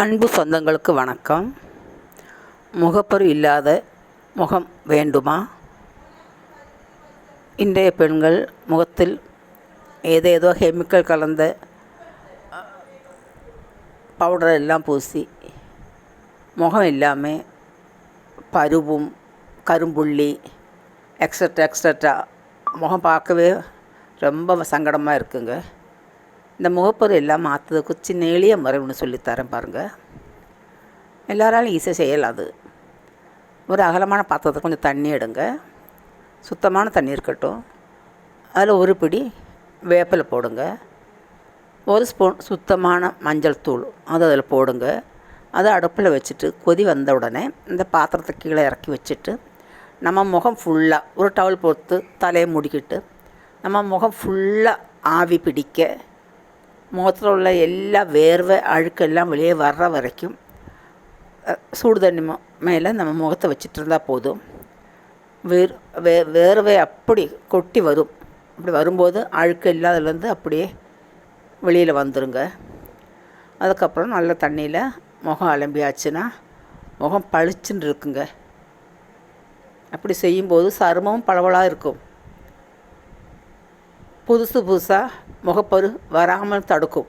அன்பு சொந்தங்களுக்கு வணக்கம். முகப்பரு இல்லாத முகம் வேண்டுமா? இன்றைய பெண்கள் முகத்தில் ஏதேதோ கெமிக்கல் கலந்த பவுடர் எல்லாம் பூசி முகம் இல்லாமல் பருவும் கரும்புள்ளி எக்ஸட்ரா எக்ஸட்ரா முகம் பார்க்கவே ரொம்ப சங்கடமாக இருக்குங்க. இந்த முகப்பரு எல்லாம் மாற்றுறதுக்கு சின்ன எளிய முறை ஒன்று சொல்லித்தரேன் பாருங்கள் எல்லாராலும் ஈஸியாக செய்யலாம் அது. ஒரு அகலமான பாத்திரத்தை கொஞ்சம் தண்ணி எடுங்க. சுத்தமான தண்ணி இருக்கட்டும். அதில் ஒரு பிடி வேப்பிலை போடுங்க. ஒரு ஸ்பூன் சுத்தமான மஞ்சள் தூள் அது அதில் போடுங்க. அதை அடுப்பில் வச்சுட்டு கொதி வந்த உடனே இந்த பாத்திரத்தை கீழே இறக்கி வச்சுட்டு நம்ம முகம் ஃபுல்லாக ஒரு டவல் போட்டு தலையை முடிக்கிட்டு நம்ம முகம் ஃபுல்லாக ஆவி பிடிக்க முகத்தில் உள்ள எல்லா வேர்வை அழுக்கெல்லாம் வெளியே வர்ற வரைக்கும் சூடு தண்ணி மேலே நம்ம முகத்தை வச்சிட்டு இருந்தால் போதும். வேர் வே வேர்வை அப்படி கொட்டி வரும். அப்படி வரும்போது அழுக்கு இல்லாததுலேருந்து அப்படியே வெளியில் வந்துருங்க. அதுக்கப்புறம் நல்ல தண்ணியில் முகம் அலம்பியாச்சுன்னா முகம் பளிச்சுன்னு இருக்குங்க. அப்படி செய்யும்போது சருமமும் பளவலாக இருக்கும். புதுசு புதுசாக முகப்பரு வராமல் தடுக்கும்.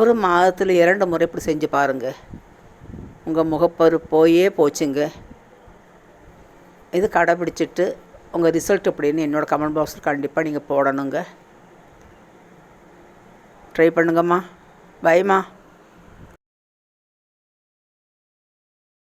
ஒரு மாதத்தில் இரண்டு முறை இப்படி செஞ்சு பாருங்கள் உங்கள் முகப்பரு போயே போச்சுங்க. இது கடைப்பிடிச்சிட்டு உங்கள் ரிசல்ட் எப்படின்னு என்னோடய கமெண்ட் பாக்ஸில் கண்டிப்பாக நீங்கள் போடணுங்க. ட்ரை பண்ணுங்கம்மா. பயமா